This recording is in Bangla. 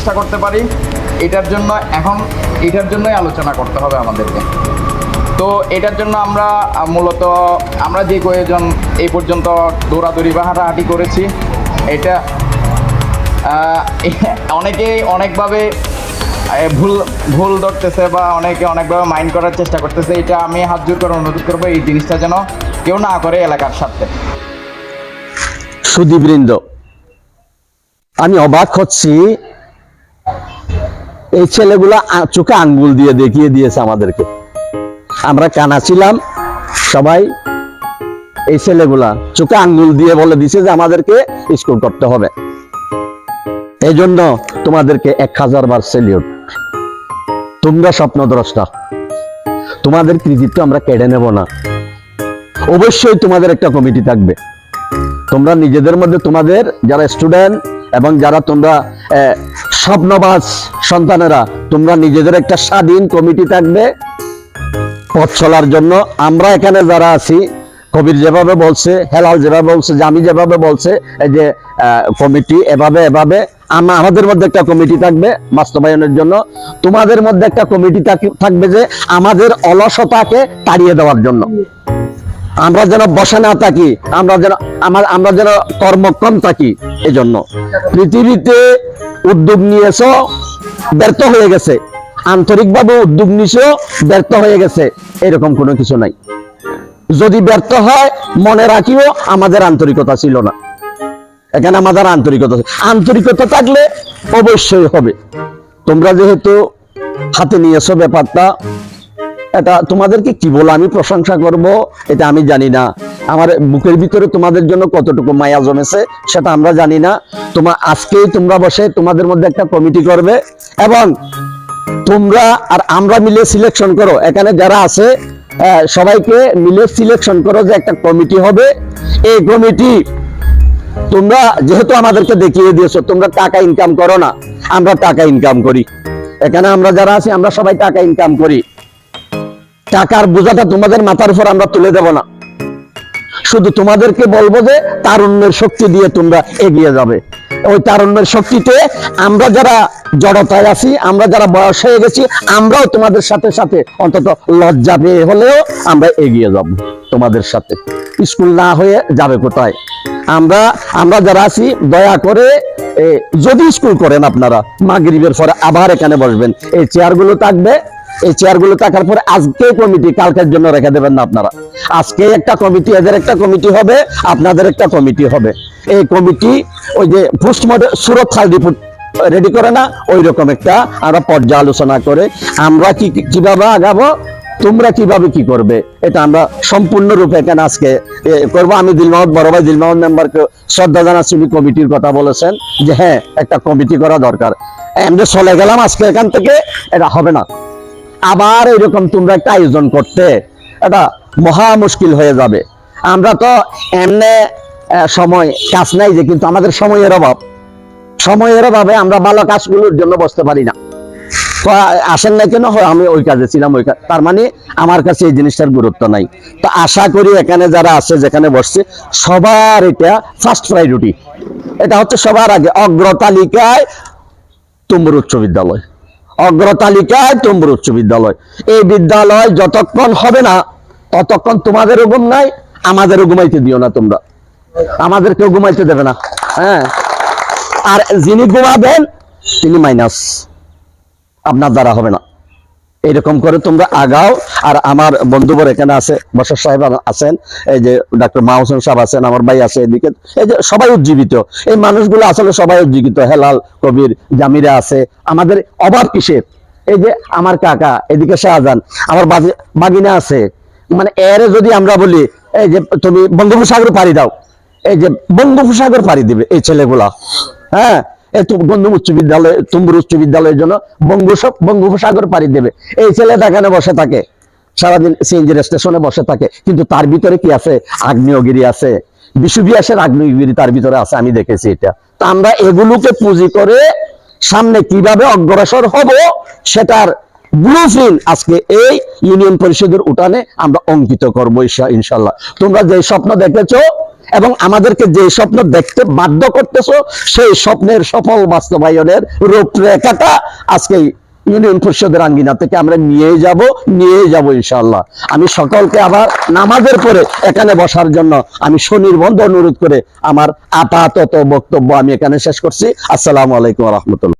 চেষ্টা করতে পারি। এটার জন্য এখন, এটার জন্যই আলোচনা করতে হবে আমাদেরকে। তো এটার জন্য আমরা, মূলত আমরা যে কয়েকজন এই পর্যন্ত দৌড়াদৌড়ি বা হাঁটাহাঁটি করেছি, এটা অনেকেই অনেকভাবে ভুল ভুল ধরতেছে বা অনেকে অনেকভাবে মাইন্ড করার চেষ্টা করতেছে, এটা আমি হাত জোর করে অনুরোধ করব এই জিনিসটা যেন কেউ না করে এলাকার সাথে সুদীবৃন্দ আমি অবাক হচ্ছি এই ছেলেগুলা চোখে আঙ্গুল দিয়ে দেখিয়ে দিয়েছে আমাদেরকে। আমরা কানা ছিলাম, সবাই এই ছেলেগুলা চোখে আঙ্গুল দিয়ে বলে দিছে যে আমাদেরকে স্কুল করতে হবে। এই জন্য তোমাদেরকে এক হাজার বার সেলিউট। তোমরা স্বপ্নদ্রষ্টা। তোমাদের কৃতিত্ব আমরা কেড়ে নেব না। অবশ্যই তোমাদের একটা কমিটি থাকবে। তোমরা নিজেদের মধ্যে তোমাদের যারা স্টুডেন্ট এবং যারা তোমরা স্বপ্নবাজ সন্তানেরা, তোমরা নিজেদের একটা স্বাধীন কমিটি থাকবে পথ চলার জন্য। আমরা এখানে যারা আছি, কবির যেভাবে বলছে, হেলাল যেভাবে বলছে, জামি যেভাবে বলছে, এই যে কমিটি এভাবে এভাবে, আমা- আমাদের মধ্যে একটা কমিটি থাকবে বাস্তবায়নের জন্য। তোমাদের মধ্যে একটা কমিটি থাকবে যে আমাদের অলসতাকে তাড়িয়ে দেওয়ার জন্য। আমরা যেন বসা না থাকি, আমরা যেন আমার আমরা যেন কর্মক্ষম থাকি এই জন্য পৃথিবীতে উদ্যোগ নিয়েছ, ব্যর্থ হয়ে গেছে। আন্তরিকভাবে উদ্যোগ নিয়েছ ব্যর্থ হয়ে গেছে। এরকম কোনো কিছু নাই। যদি ব্যর্থ হয়, মনে রাখিও, আমাদের আন্তরিকতা ছিল না। এখানে আমাদের আন্তরিকতা। আন্তরিকতা থাকলে অবশ্যই হবে। তোমরা যেহেতু হাতে নিয়েছো ব্যাপারটা এটা তোমাদেরকে কি বলে? আমি প্রশংসা করব, এটা আমি জানি না। আমার বুকের ভিতরে তোমাদের জন্য কতটুকু মায়া জমেছে, সেটা আমরা জানি না। তোমার আজকেই তোমরা বসে তোমাদের মধ্যে একটা কমিটি করবে এবং তোমরা আর আমরা মিলে সিলেকশন করো। এখানে যারা আছে সবাইকে মিলে সিলেকশন করো যে একটা কমিটি হবে। এই কমিটি তোমরা যেহেতু আমাদেরকে দেখিয়ে দিয়েছ, তোমরা টাকা ইনকাম করো না। আমরা টাকা ইনকাম করি। এখানে আমরা যারা আছি, আমরা সবাই টাকা ইনকাম করি। টাকার বোঝাটা তোমাদের মাথার উপর আমরা তুলে দেব না। শুধু তোমাদেরকে বলব যে তারুণ্যের শক্তি দিয়ে তোমরা এগিয়ে যাবে। ওই তারুণ্যের শক্তিতে আমরা যারা জড়তায় আছি, আমরা যারা বয়স হয়ে গেছি, আমরাও তোমাদের সাথে সাথে অন্তত লজ্জা পেয়ে হলেও আমরা এগিয়ে যাব তোমাদের সাথে। স্কুল না হয়ে যাবে কোথায়? আমরা আমরা যারা আছি, দয়া করে যদি স্কুল করেন আপনারা, মাগরিবের পরে আবার এখানে বসবেন। এই চেয়ারগুলো থাকবে এই চেয়ারগুলো থাকার পরে আজকে কমিটি কালকের জন্য রেখে দেবেন না আপনারা। আজকে একটা কমিটি এদের একটা কমিটি হবে, আপনাদের একটা কমিটি হবে। এই কমিটি ওই যে পোস্টমর্টম সুরক্ষার রিপোর্ট রেডি করে না ওই রকম একটা আমরা পর্যালোচনা করে আমরা কি কীভাবে আগাবো, তোমরা কীভাবে কি করবে, এটা আমরা সম্পূর্ণরূপে এখানে আজকে করব। আমি দিল মোহাম্মদ বড় ভাই দিল মোহাম্মদ মেম্বারকে শ্রদ্ধা জানাচ্ছি, উনি কমিটির কথা বলেছেন যে হ্যাঁ একটা কমিটি করা দরকার। আমরা চলে গেলাম আজকে এখান থেকে, এটা হবে না। আবার এরকম তোমরা একটা আয়োজন করতে। এটা মহা মুশকিল হয়ে যাবে। আমরা তো এমনি সময় কাজ নাই যে, কিন্তু আমাদের সময়ের অভাব। সময়ের অভাবে আমরা ভালো কাজগুলোর জন্য বসতে পারি না। তো আসেন না কেন? হয়, আমি ওই কাজে ছিলাম, ওই কাজ। তার মানে আমার কাছে এই জিনিসটার গুরুত্ব নাই। তো আশা করি এখানে যারা আছে, যেখানে বসছে, সবার এটা ফার্স্ট প্রায়োরিটি এটা হচ্ছে সবার আগে অগ্রতালিকায় তুমুর উচ্চ বিদ্যালয়। অগ্রতালিকায় তুমুর উচ্চ বিদ্যালয়। এই বিদ্যালয় যতক্ষণ হবে না, ততক্ষণ তোমাদের ঘুম নাই, আমাদেরও ঘুমাইতে দিও না তোমরা। আমাদেরকেও ঘুমাইতে দেবে না। হ্যাঁ? আর যিনি ঘুমাবেন, তিনি মাইনাস। আপনার দ্বারা হবে না। এরকম করে তোমরা আগাও। আর আমার বন্ধুবর এখানে আছে, বসর সাহেব আছেন, এই যে ডাক্তার মাহসেন সাহেব আছেন, আমার ভাই আছে এদিকে। এই যে সবাই উজ্জীবিত। এই মানুষগুলো আসলে সবাই উজ্জীবিত। হেলাল, কবির, জামিরা আছে। আমাদের অভাব কিসের? এই যে আমার কাকা, এদিকে শাহজাহান, আমার বাগিনা আছে। মানে এর যদি আমরা বলি, এই যে তুমি বঙ্গোপসাগর পাড়ি দাও। এই যে বঙ্গোপসাগর পাড়ি দিবে এই ছেলেগুলা। হ্যাঁ? এই তো বন্ধু উচ্চ বিদ্যালয়ের জন্য বঙ্গোপ বঙ্গোপসাগর পাড়ি দেবে। এই বসে থাকে। সারাদিন সিএনজি স্টেশনে বসে থাকে। কিন্তু তার ভিতরে কি আছে? আগ্নেয়গিরি আছে। আগ্নেয়গিরি তার ভিতরে আছে, আমি দেখেছি এটা। তা আমরা এগুলোকে পুঁজি করে সামনে কীভাবে অগ্রসর হব সেটার আজকে এই ইউনিয়ন পরিষদের উঠানে আমরা অঙ্কিত করব ইনশা- ইনশাল্লাহ। তোমরা যে স্বপ্ন দেখেছ এবং আমাদেরকে যে স্বপ্ন দেখতে বাধ্য করতেছো, সেই স্বপ্নের সফল বাস্তবায়নের রূপরেখাটা আজকে ইউনিয়ন পরিষদের আঙ্গিনা থেকে আমরা নিয়ে যাব নিয়ে যাব ইনশাআল্লাহ। আমি সকলকে আবার নামাজের পরে এখানে বসার জন্য আমি সুনির্বন্ধ অনুরোধ করে আমার আপাতত বক্তব্য আমি এখানে শেষ করছি। আসসালামু আলাইকুম রহমতুল্লাহ।